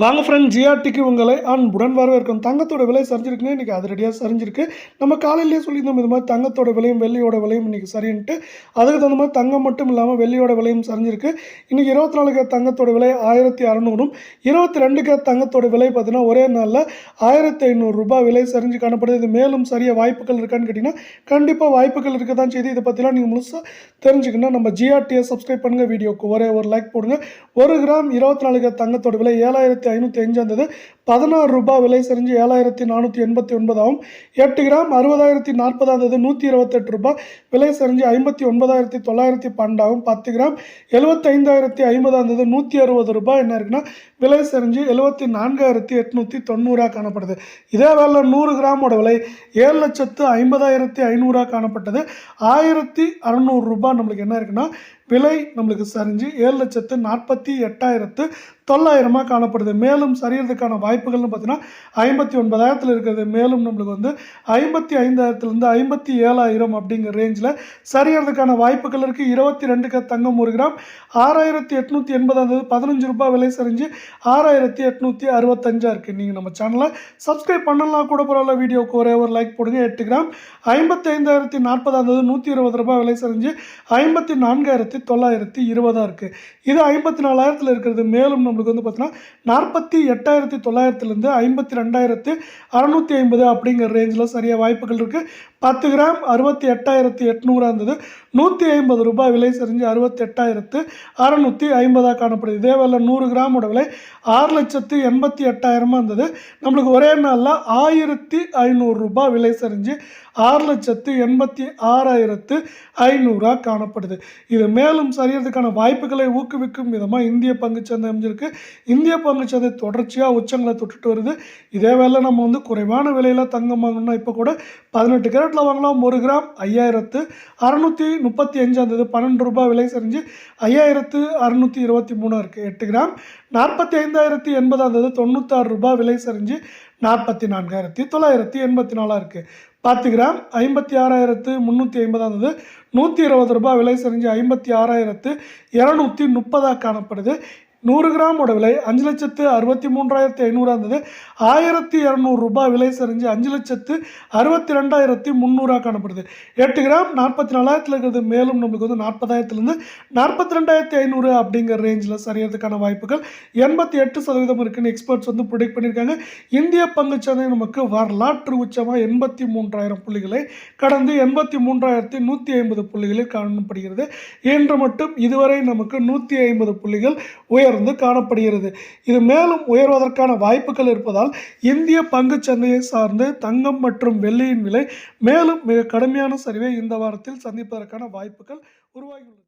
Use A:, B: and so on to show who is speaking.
A: வாங்க ஃப்ரெண்ட் ஜிஆர்டிக்கு உங்களை அன்புடன் வரவேற்கும் தங்கத்தோட விலை சரிஞ்சிருக்குங்க இன்றைக்கி அதிரடியாக சரிஞ்சிருக்கு. நம்ம காலையிலேயே சொல்லியிருந்தோம் இது மாதிரி தங்கத்தோட விலையும் வெள்ளியோட விலையும் இன்றைக்கி சரின்ட்டு. அதுக்கு தகுந்த மாதிரி தங்கம் மட்டும் இல்லாமல் வெள்ளியோட விலையும் சரிஞ்சிருக்கு. இன்றைக்கி இருபத்தி நாலுக்கு தங்கத்தோட விலை ஆயிரத்தி அறநூறும் இருபத்தி ரெண்டுக்கு தங்கத்தோட விலை பார்த்தீங்கன்னா ஒரே நாளில் ஆயிரத்தி ஐநூறுரூபா விலை சரிஞ்சு காணப்படுது. இது மேலும் சரிய வாய்ப்புகள் இருக்கான்னு கேட்டிங்கன்னா கண்டிப்பாக வாய்ப்புகள் இருக்க தான் செய்து. இதை பற்றிலாம் நீங்கள் முழுசாக தெரிஞ்சுக்கணும். நம்ம ஜிஆர்டியை சப்ஸ்கிரைப் பண்ணுங்கள் வீடியோக்கு ஒரே ஒரு லைக் போடுங்க. ஒரு கிராம் இருபத்தி நாலுக்கு தங்கத்தோட விலை ஏழாயிரத்தி ஐநூற்றி அஞ்சு வந்தது. பதினாறு ரூபாய் விலை செறிஞ்சு ஏழாயிரத்தி நானூற்றி எண்பத்தி ஒன்பதாகவும் எட்டு கிராம் அறுபதாயிரத்தி நாற்பதாம் தேதி நூற்றி இருபத்தெட்டு ரூபாய் விலை சரிஞ்சு ஐம்பத்தி ஒன்பதாயிரத்தி தொள்ளாயிரத்தி பன்னெண்டாகவும் பத்து கிராம் எழுபத்தைந்தாயிரத்தி ஐம்பதாம் தேதி நூற்றி அறுபது ரூபாய் என்ன இருக்குன்னா விலை சரிஞ்சு எழுபத்தி நான்காயிரத்தி எட்நூற்றி தொண்ணூறாக காணப்படுது. இதே வேலை நூறு கிராமோட விலை ஏழு லட்சத்து ஐம்பதாயிரத்தி ஐநூறாக காணப்பட்டது. ஆயிரத்தி அறநூறு ரூபாய் நம்மளுக்கு என்ன இருக்குன்னா விலை நம்மளுக்கு சரிஞ்சு ஏழு லட்சத்து நாற்பத்தி எட்டாயிரத்து தொள்ளாயிரமாக காணப்படுது. மேலும் சரியறதுக்கான வாய்ப்புகள்னு பார்த்தீங்கன்னா ஐம்பத்தி ஒன்பதாயிரத்தில் இருக்கிறது. மேலும் நம்மளுக்கு வந்து ஐம்பத்தி ஐந்தாயிரத்துலேருந்து ஐம்பத்தி ஏழாயிரம் அப்படிங்கிற ரேஞ்சில் சரியறதுக்கான வாய்ப்புகள் இருக்குது இருபத்தி ரெண்டுக்கு தங்கம் ஒரு கிராம். ஆறாயிரத்தி எட்நூற்றி எண்பதாவது பதினஞ்சு ரூபாய் விலை சரிஞ்சு ஆறாயிரத்தி எட்நூற்றி அறுபத்தஞ்சாக இருக்குது நீங்கள் நம்ம சேனலை சப்ஸ்கிரைப் பண்ணலாம் கூட பரவாயில்ல. வீடியோக்கு ஒரே ஒரு லைக் போடுங்க. எட்டு கிராம். ஐம்பத்தி ஐந்தாயிரத்தி நாற்பதாவது நூற்றி இருபது ரூபாய் விலை சரிஞ்சு ஐம்பத்தி நான்காயிரத்தி தொள்ளாயிரத்தி இருபதாக இருக்குது இது ஐம்பத்தி நாலாயிரத்தில் இருக்கிறது. மேலும் நம்மளுக்கு வந்து பார்த்தீங்கன்னா நாற்பத்தி எட்டாயிரத்தி தொள்ளாயிரத்தி தொள்ளாயிரத்துலேருந்து ஐம்பத்தி ரெண்டாயிரத்து அறநூற்றி ஐம்பது அப்படிங்கிற ரேஞ்சில் சரியாக வாய்ப்புகள் இருக்குது பத்து கிராம் அறுபத்தி எட்டாயிரத்தி எட்நூறாக இருந்தது. நூற்றி ஐம்பது ரூபாய் விலை சரிஞ்சு அறுபத்தி எட்டாயிரத்து அறநூற்றி ஐம்பதாக காணப்படுது. இதேவேல நூறு கிராமோட விலை ஆறு லட்சத்து எண்பத்தி எட்டாயிரமாக இருந்தது. நம்மளுக்கு ஒரே நாளில் ஆயிரத்தி ஐநூறுரூபா விலை செறிஞ்சு ஆறு லட்சத்து எண்பத்தி ஆறாயிரத்து ஐநூறாக காணப்படுது. இது மேலும் சரியறதுக்கான வாய்ப்புகளை ஊக்குவிக்கும் விதமாக இந்திய பங்குச்சந்தை அமைஞ்சிருக்கு. இந்திய பங்குச்சந்தை தொடர்ச்சியாக உச்சங்களை தொட்டுட்டு வருது. இதே வேலை நம்ம வந்து குறைவான விலையில் தங்கம் வாங்கணும்னா இப்போ கூட பதினெட்டு கேரட்டில் வாங்கலாம். ஒரு கிராம் ஐயாயிரத்து அறநூற்றி முப்பத்தி அஞ்சு இருந்தது பன்னெண்டு ரூபாய் விலை சரிஞ்சு ஐயாயிரத்து அறநூற்றி இருபத்தி மூணாக இருக்குது எட்டு கிராம் நாற்பத்தி ஐந்தாயிரத்தி எண்பதாந்தது இருந்தது தொண்ணூத்தாறு ரூபாய் விலை சரிஞ்சு நாற்பத்தி நான்காயிரத்தி தொள்ளாயிரத்தி எண்பத்தி நாலாக இருக்குது பத்து கிராம் ஐம்பத்தி ஆறாயிரத்து முந்நூற்றி ஐம்பதாக இருந்தது நூற்றி இருபது ரூபாய் விலை செஞ்சு ஐம்பத்தி ஆறாயிரத்து இரநூத்தி முப்பதாக காணப்படுது. நூறு கிராமோட விலை அஞ்சு லட்சத்து அறுபத்தி மூன்றாயிரத்தி ஐநூறாக இருந்தது. ஆயிரத்தி இரநூறு ரூபாய் விலை சரிஞ்சு அஞ்சு லட்சத்து அறுபத்தி ரெண்டாயிரத்தி முந்நூறாக காணப்படுது. எட்டு கிராம் நாற்பத்தி நாலாயிரத்தில் இருக்கிறது. மேலும் நம்மளுக்கு வந்து நாற்பதாயிரத்துலேருந்து நாற்பத்தி ரெண்டாயிரத்தி ஐநூறு அப்படிங்கிற ரேஞ்சில் சரியறதுக்கான வாய்ப்புகள் எண்பத்தி எட்டு சதவீதம் இருக்குன்னு எக்ஸ்பர்ட்ஸ் வந்து ப்ரொடிக்ட் பண்ணியிருக்காங்க. இந்திய பங்குச்சந்தை நமக்கு வரலாற்று உச்சமாக எண்பத்தி மூன்றாயிரம் புள்ளிகளை கடந்து எண்பத்தி மூன்றாயிரத்தி நூற்றி ஐம்பது புள்ளிகளில் காணப்படுகிறது. இன்று மட்டும் இதுவரை நமக்கு நூற்றி ஐம்பது புள்ளிகள் உயர் உயர்ந்து காணப்படுகிறது. இது மேலும் உயர்வதற்கான வாய்ப்புகள் இருப்பதால் இந்திய பங்கு சந்தையை சார்ந்து தங்கம் மற்றும் வெள்ளியின் விலை மேலும் மிக கடுமையான சரிவை இந்த வாரத்தில் சந்திப்பதற்கான வாய்ப்புகள் உருவாகியுள்ளது.